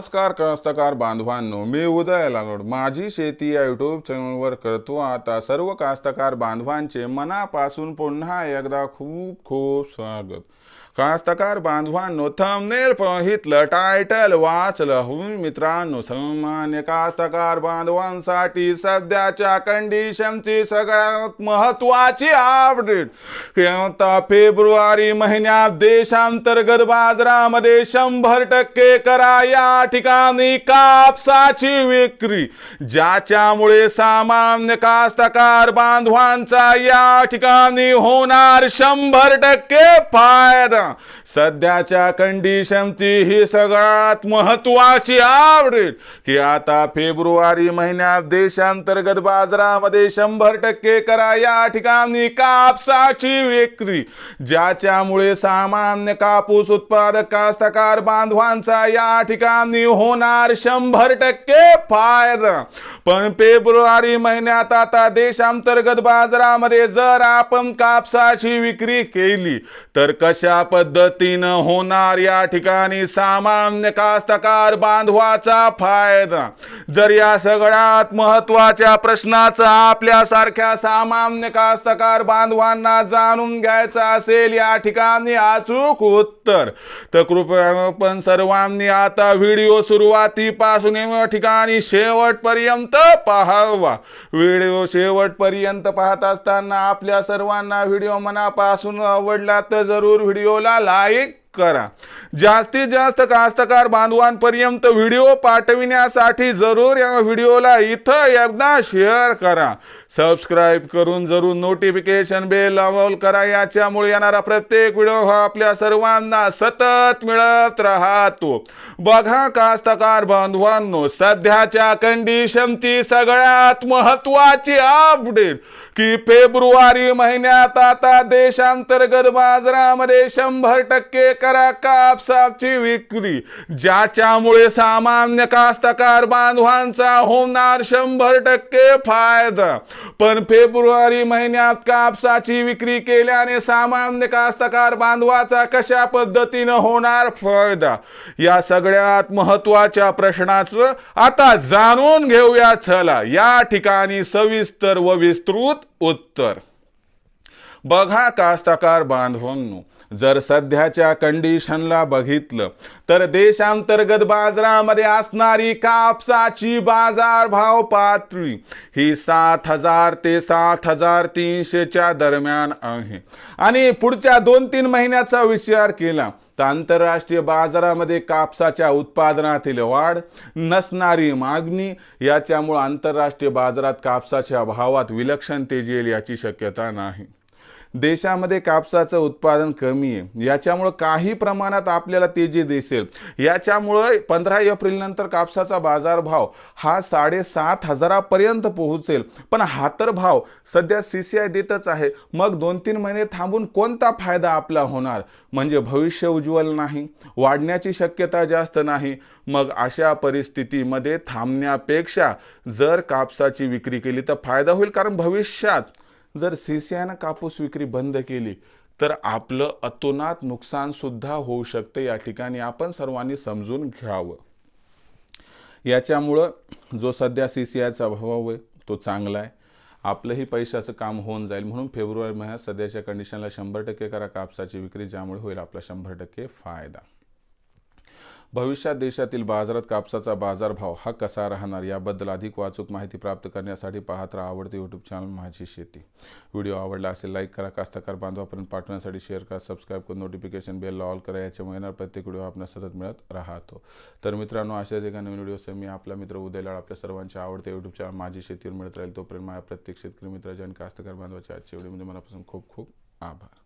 नमस्कार कास्तकार बांधवांनो मी उदय लागवड माझी शेती या युट्यूब चॅनलवर करतो आता सर्व कास्तकार बांधवांचे मनापासून पुन्हा एकदा खूप खूप स्वागत. कास्तकार बांधवांनो थंबनेल पाहितलं टायटल वाचलं. हून मित्रांनो सामान्य कास्तकार बांधवांसाठी सध्याच्या कंडिशनची सगळ्यात महत्वाची अपडेट आता फेब्रुवारी महिन्यात देशांतर्गत बाजारामध्ये शंभर टक्के करा या ठिकाणी कापसाची विक्री ज्याच्यामुळे सामान्य कास्तकार बांधवांचा या ठिकाणी होणार शंभर टक्के फायदा. सध्याच्या कंडिशनची ही सगळ्यात महत्वाची आवडेल की आता फेब्रुवारी महिन्यात देशांतर्गत बाजारामध्ये शंभर टक्के करा या ठिकाणी कापसाची विक्री ज्याच्यामुळे सामान्य कापूस उत्पादक कास्तकार बांधवांचा या ठिकाणी होणार शंभर टक्के फायदा. पण फेब्रुवारी महिन्यात आता देशांतर्गत बाजारामध्ये जर आपण कापसाची विक्री केली तर कशा पद्धतीनं होणार या ठिकाणी सामान्य कास्तकार बांधवाचा फायदा? जर या सगळ्यात महत्त्वाच्या प्रश्नाचं आपल्यासारख्या सामान्य कास्तकार बांधवांना जाणून घ्यायचं असेल या ठिकाणी अचूक उत्तर. तर कृपया पण सर्वांनी आता व्हिडिओ सुरुवातीपासून ठिकाणी शेवटपर्यंत पाहावा. व्हिडिओ शेवटपर्यंत पाहत असताना आपल्या सर्वांना व्हिडिओ मनापासून आवडला तर जरूर व्हिडिओला लाईक करा. जास्तीत जास्त कास्तकार बांधवांपर्यंत व्हिडिओ पाठविण्यासाठी जरूर या व्हिडिओला इथं एकदा शेअर करा. सबस्क्राईब करून जरूर नोटिफिकेशन बेल अवॉल करा. याच्यामुळे येणारा प्रत्येक व्हिडिओ हा आपल्या सर्वांना सतत मिळत राहतो. बघा कास्तकार बांधवांनो सध्याच्या कंडिशनची सगळ्यात महत्वाची अपडेट की फेब्रुवारी महिन्यात आता देशांतर्गत बाजारामध्ये शंभर टक्के करा कापसाची विक्री ज्याच्यामुळे सामान्य कास्तकार बांधवांचा होणार शंभर टक्के फायदा. पण फेब्रुवारी महिन्यात कापसाची विक्री केल्याने सामान्य कास्तकार बांधवाचा कशा पद्धतीनं होणार फायदा? या सगळ्यात महत्त्वाच्या प्रश्नाचं आता जाणून घेऊया चला. या ठिकाणी सविस्तर व विस्तृत उत्तर. बघा कास्तकार बांधवांनो जर सध्याच्या कंडिशनला बघितलं तर देशांतर्गत बाजारामध्ये असणारी कापसाची बाजारभाव पातळी ही सात हजार ते सात हजार तीनशेच्या दरम्यान आहे. आणि पुढच्या दोन तीन महिन्याचा विचार केला तर आंतरराष्ट्रीय बाजारामध्ये कापसाच्या उत्पादनातील वाढ नसणारी मागणी याच्यामुळे आंतरराष्ट्रीय बाजारात कापसाच्या भावात विलक्षण तेजी येईल याची शक्यता नाही. देशामध्ये कापसाचं उत्पादन कमी आहे. याच्यामुळं काही प्रमाणात आपल्याला तेजी दिसेल याच्यामुळं पंधरा एप्रिल नंतर कापसाचा बाजारभाव हा साडेसात हजारापर्यंत पोहोचेल. पण हा तर भाव सध्या सी सी आय देतच आहे. मग दोन तीन महिने थांबून कोणता फायदा आपला होणार? म्हणजे भविष्य उज्ज्वल नाही वाढण्याची शक्यता जास्त नाही. मग अशा परिस्थितीमध्ये थांबण्यापेक्षा जर कापसाची विक्री केली तर फायदा होईल कारण भविष्यात जर सी सी आयनं कापूस विक्री बंद केली तर आपलं अतोनात नुकसान सुद्धा होऊ शकते या ठिकाणी आपण सर्वांनी समजून घ्यावं. याच्यामुळं जो सध्या सी सी आयचा भाव आहे तो चांगला आहे. आपलंही पैशाचं काम होऊन जाईल. म्हणून फेब्रुवारी महिन्यात सध्याच्या कंडिशनला शंभर टक्के करा कापसाची विक्री ज्यामुळे होईल आपला शंभर टक्के फायदा. भविष्यात देशातील बाजारात कापसाचा बाजारभाव हा कसा राहणार याबद्दल अधिक वाचूक माहिती प्राप्त करण्यासाठी पाहत राहा आवडते यूट्यूब चॅनल माझी शेती. व्हिडिओ आवडला असेल लाईक करा कास्तकार बांधवापर्यंत पाठवण्यासाठी शेअर करा सबस्क्राईब करून नोटिफिकेशन बेल ऑल करा याच्यामुळे येणार प्रत्येक व्हिडिओ आपल्याला सतत मिळत राहतो. तर मित्रांनो अशाच एका नवीन व्हिडिओसह मी आपला मित्र उदयलाड आपल्या सर्वांच्या आवडते यूट्यूब चॅनल माझी शेतीवर मिळत राहील. तोपर्यंत माझ्या प्रत्येक शेतकरी मित्राच्या आणि कास्तकार बांधवाच्या आजच्या व्हिडिओमध्ये मनापासून खूप खूप आभार.